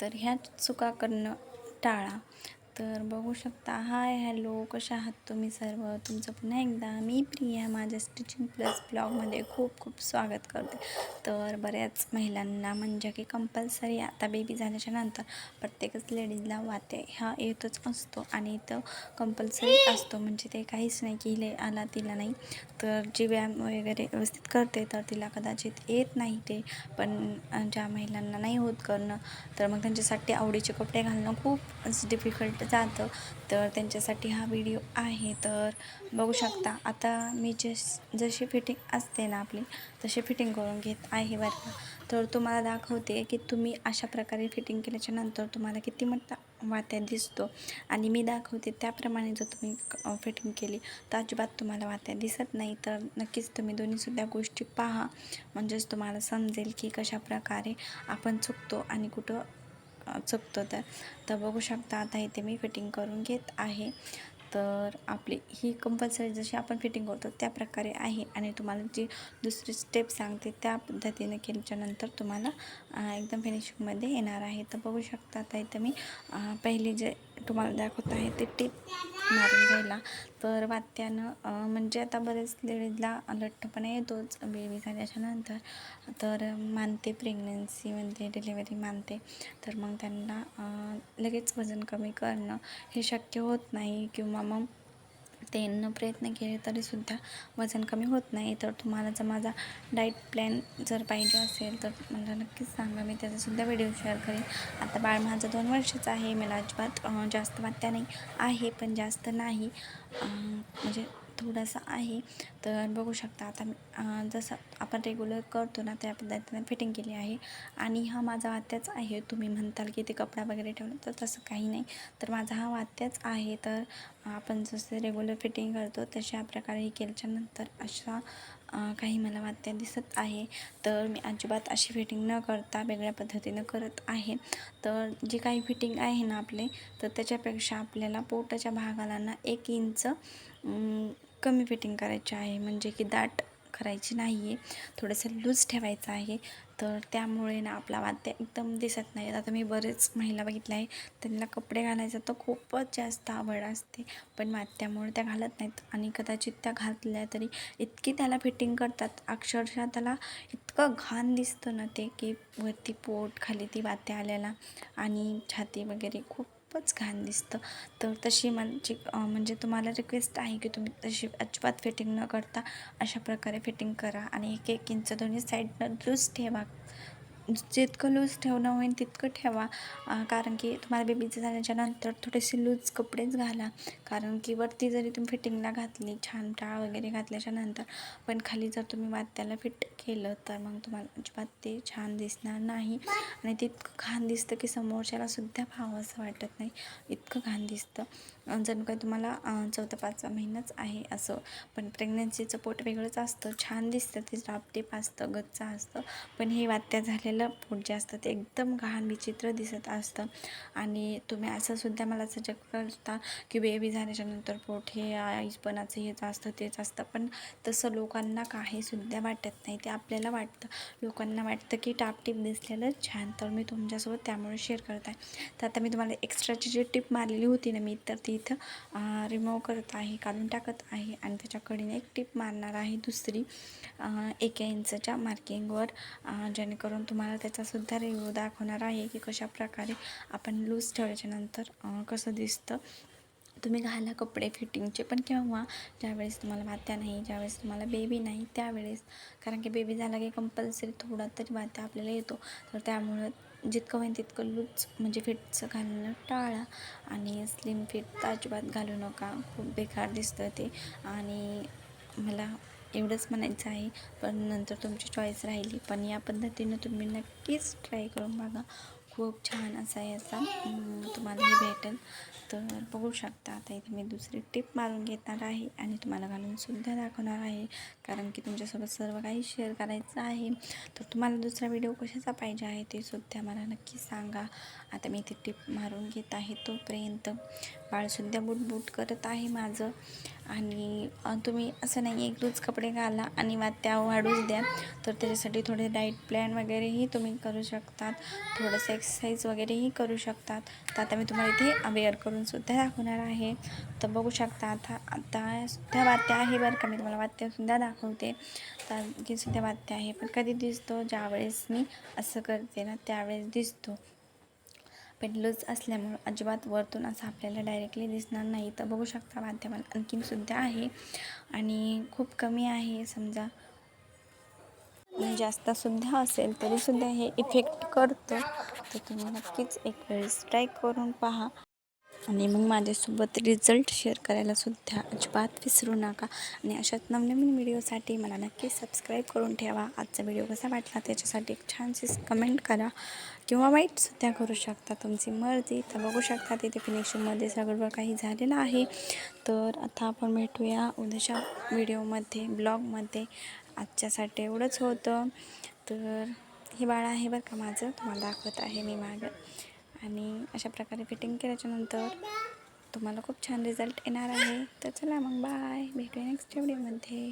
तर ह्या चुका करणं टाळा. तर बघू शकता हाय हॅलो कशा आहात तुम्ही सर्व? तुमचं पुन्हा एकदा मी प्रिया माझ्या स्टिचिंग प्लस ब्लॉगमध्ये खूप खूप स्वागत करते. तर बऱ्याच महिलांना म्हणजे की कंपल्सरी आता बेबी झाल्याच्यानंतर प्रत्येकच लेडीजला वाते हा येतच असतो आणि तो कंपल्सरी असतो. म्हणजे ते काहीच नाही की ले आला तिला नाही. तर जी व्यायाम वगैरे व्यवस्थित करते तर तिला कदाचित येत नाही ते. पण ज्या महिलांना नाही होत करणं तर मग त्यांच्यासाठी आवडीचे कपडे घालणं खूप डिफिकल्ट जातं. तर त्यांच्यासाठी हा व्हिडिओ आहे. तर बघू शकता आता मी जस जशी फिटिंग असते ना आपली तशी फिटिंग करून घेत आहे बरं का. तर तुम्हाला दाखवते की तुम्ही अशा प्रकारे फिटिंग केल्याच्यानंतर तुम्हाला किती मोठा वात्या दिसतो. आणि मी दाखवते त्याप्रमाणे जर तुम्ही फिटिंग केली तर अजिबात तुम्हाला वात्या दिसत नाही. तर नक्कीच तुम्ही दोन्हीसुद्धा गोष्टी पहा. म्हणजेच तुम्हाला समजेल की कशा प्रकारे आपण चुकतो आणि कुठं चुकतो तर. तर बघू शकता आता इथे मी फिटिंग करून घेत आहे. तर आपली ही कंपल्सरी जशी आपण फिटिंग करतो त्या प्रकारे आहे. आणि तुम्हाला जी दुसरी स्टेप सांगते त्या पद्धतीने केल्याच्यानंतर तुम्हाला एकदम फिनिशिंगमध्ये येणार आहे. तर बघू शकता आता इथं मी पहिली जे तुम्हाला दाखवत आहे ते टिप मारून घ्यायला. तर वात्यानं म्हणजे आता बरेच लेडीजला लठ्ठपणा येतोच बेबी झाल्याच्यानंतर तर मानते प्रेग्नन्सीमध्ये म्हणजे डिलेवरी मानते. तर मग त्यांना लगेच वजन कमी करणं हे शक्य होत नाही किंवा मग ते प्रयत्न केले तरीसुद्धा वजन कमी होत नाही. तर तुम्हाला जर माझा डाईट प्लॅन जर पाहिजे असेल तर मला नक्कीच सांगा. मी त्याचासुद्धा व्हिडिओ शेअर करेन. आता बाळ माझं दोन वर्षाचं आहे. मला अजिबात जास्त वाटत्या नाही आहे पण जास्त नाही. म्हणजे थोडंसं आहे. तर बघू शकता आता मी जसं आपण रेग्युलर करतो ना त्या पद्धतीने फिटिंग केली आहे. आणि हा माझा वात्याच आहे. तुम्ही म्हणताल की ते कपडा वगैरे ठेवला तर तसं काही नाही. तर माझा हा वात्याच आहे. तर आपण जसे रेग्युलर फिटिंग करतो तशा प्रकारे केल्याच्यानंतर अशा काही मला वात्या दिसत आहे. तर मी अजिबात अशी फिटिंग न करता वेगळ्या पद्धतीनं करत आहे. तर जी काही फिटिंग आहे ना आपले तर त्याच्यापेक्षा आपल्याला पोटाच्या भागाला ना एक इंच कमी फिटिंग करायची आहे म्हणजे की दाट करायची नाही आहे थोडंसं लूज ठेवायचं आहे. तर त्यामुळे ना आपला वाद्य एकदम दिसत नाही. आता मी बरेच महिला बघितल्या आहे त्यांना कपडे घालायचं तर खूपच जास्त आवड असते. पण वात्यामुळे त्या घालत नाहीत. आणि कदाचित त्या घातल्या तरी इतकी त्याला फिटिंग करतात. अक्षरशः त्याला इतकं घाण दिसतं ना ते की वरती पोट खाली ती वात्या आल्याला आणि छाती वगैरे खूप खूपच घाण दिसतं. तर तशी म्हणजे म्हणजे तुम्हाला रिक्वेस्ट आहे की तुम्ही तशी अजिबात फिटिंग न करता अशा प्रकारे फिटिंग करा आणि एक एक इंच दोन्ही साईडनं लूज ठेवा. जितकं लूज ठेवणं होईल तितकं ठेवा. कारण की तुम्हाला बेबीचं झाल्याच्यानंतर थोडेसे लूज कपडेच घाला. कारण की वरती जरी तुम्ही फिटिंगला घातली छान टाळ वगैरे घातल्याच्या नंतर पण खाली जर तुम्ही वात्याला फिट केलं तर मग तुम्हाला अजिबात ते छान दिसणार नाही. आणि ते इतकं घाण दिसतं की समोरच्याला सुद्धा पाहावं असं वाटत नाही. इतकं घाण दिसतं. जण जणू काही तुम्हाला चौथा पाचवा महिनाच आहे असं. पण प्रेग्नन्सीचं पोट वेगळंच असतं. छान दिसतं ते रापटेप असतं गच्चं असतं. पण हे वात्या झालेलं पोट जे असतं ते एकदम घाण विचित्र दिसत असतं. आणि तुम्ही असं सुद्धा मला सजग करता की बेबी झाल्याच्यानंतर पोट हे आईपणाचं हेच असतं तेच असतं. पण तसं लोकांना काही सुद्धा वाटत नाही. ते आपल्याला वाटतं. लोकांना वाटतं की टापटीप दिसलेलं छान. तर मी तुमच्यासोबत त्यामुळे शेअर करत आहे तर आता मी तुम्हाला एक्स्ट्राची जी टिप मारलेली होती ना मी तर ती इथं रिमूव्ह करत आहे काढून टाकत आहे. आणि त्याच्याकडीने एक टिप मारणार आहे दुसरी एका इंचच्या मार्किंगवर जेणेकरून तुम्हाला त्याचासुद्धा रिव्ह्यू दाखवणार आहे की कशा प्रकारे आपण लूज ठेवल्याच्यानंतर कसं दिसतं. तुम्ही घाला कपडे फिटिंगचे पण केव्हा ज्यावेळेस तुम्हाला वात्या नाही ज्यावेळेस तुम्हाला बेबी नाही त्यावेळेस. कारण की बेबी झाला की कंपल्सरी थोडा तरी वात्या आपल्याला येतो. तर त्यामुळं जितकं होईल तितकं लूज म्हणजे फिटचं घालणं टाळा आणि स्लिम फिट अजिबात घालू नका. खूप बेकार दिसतं ते. आणि मला एवढंच म्हणायचं आहे. पण नंतर तुमची चॉईस राहिली. पण या पद्धतीनं तुम्ही नक्कीच ट्राय करून बघा. खूप छान असा याचा. तुम्हाला हे भेटेल. तर बघू शकता. आता इथे मी दुसरी टिप मारून घेणार आहे आणि तुम्हाला घालूनसुद्धा दाखवणार आहे. कारण की तुमच्यासोबत सर्व काही शेअर करायचं आहे. तर तुम्हाला दुसरा व्हिडिओ कशाचा पाहिजे आहे ते सुद्धा मला नक्की सांगा. आता मी इथे टिप मारून घेत आहे तोपर्यंत. बाळसुद्धा बुटबुट करत आहे माझं. आणि तुम्ही असं नाही एक लूज कपडे घाला आणि वात्या वाढूच द्या. तर त्याच्यासाठी थोडे डाईट प्लॅन वगैरेही तुम्ही करू शकतात. थोडंसं एक्सरसाइज वगैरेही करू शकतात. तर आता मी तुम्हाला इथे अवेअर करून सुद्धा दाखवणार आहे. तर बघू शकता आता आता सुद्धा वात्या आहे बरं का. मी तुम्हाला वात्यासुद्धा दाखवते. तर की सुद्धा वात्या आहे. पण कधी दिसतो? ज्यावेळेस मी असं करते ना त्यावेळेस दिसतो. पण असल्यामुळं अजिबात वरतून असं आपल्याला डायरेक्टली दिसणार नाही. तर बघू शकता वाद्य मला आणखीनसुद्धा आहे. आणि खूप कमी आहे समजा. जास्त जास्तसुद्धा असेल तरीसुद्धा हे इफेक्ट करतं. तर तुम्ही नक्कीच एक वेळेस ट्राय करून पहा. आणि मग माझ्यासोबत रिझल्ट शेअर करायला सुद्धा अजिबात विसरू नका. आणि अशाच नवनवीन व्हिडिओसाठी मला नक्की सबस्क्राईब करून ठेवा. आजचा व्हिडिओ कसा वाटला त्याच्यासाठी एक छानशी कमेंट करा. किंवा वाईटसुद्धा करू शकता. तुमची मर्जी. तर बघू शकता तिथे फिनिशिंगमध्ये सगळं काही झालेलं आहे. तर आता आपण भेटूया उद्याच्या व्हिडिओमध्ये ब्लॉगमध्ये आजच्यासाठी एवढंच होतं. तर हे बाळ आहे बरं का माझं. तुम्हाला दाखवत आहे मी मागं. आणि अशा प्रकारे फिटिंग केल्याच्यानंतर तुम्हाला खूप छान रिझल्ट येणार आहे. तर चला मग बाय. भेटूया नेक्स्ट व्हिडिओमध्ये